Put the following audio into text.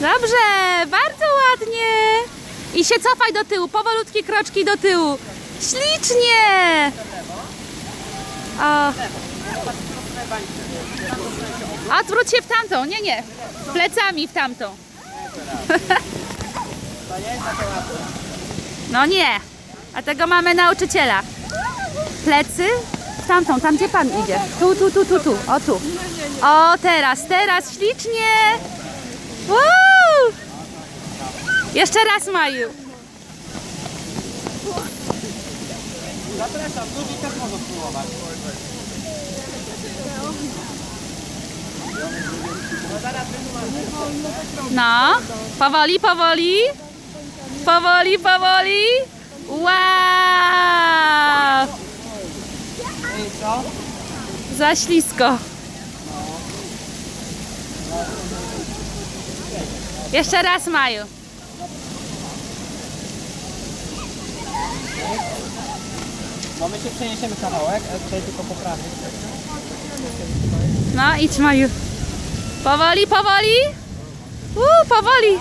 Dobrze, bardzo ładnie. I się cofaj do tyłu, powolutkie kroczki do tyłu. Ślicznie. O. Odwróć się w tamtą, nie, nie. Plecami w tamtą. No nie. A tego mamy nauczyciela. Plecy w tamtą, tam gdzie pan idzie. Tu, tu, tu, tu, tu. O tu. O teraz, teraz, ślicznie. Jeszcze raz Maju. Zapraszam, ludzi też mogą spróbować. No, powoli, powoli. Powoli, powoli. Wow! Za ślisko. Jeszcze raz Maju. No my się przeniesiemy kawałek, ale tutaj tylko poprawić. No, idź Maju. Powoli, powoli. Uuu, powoli.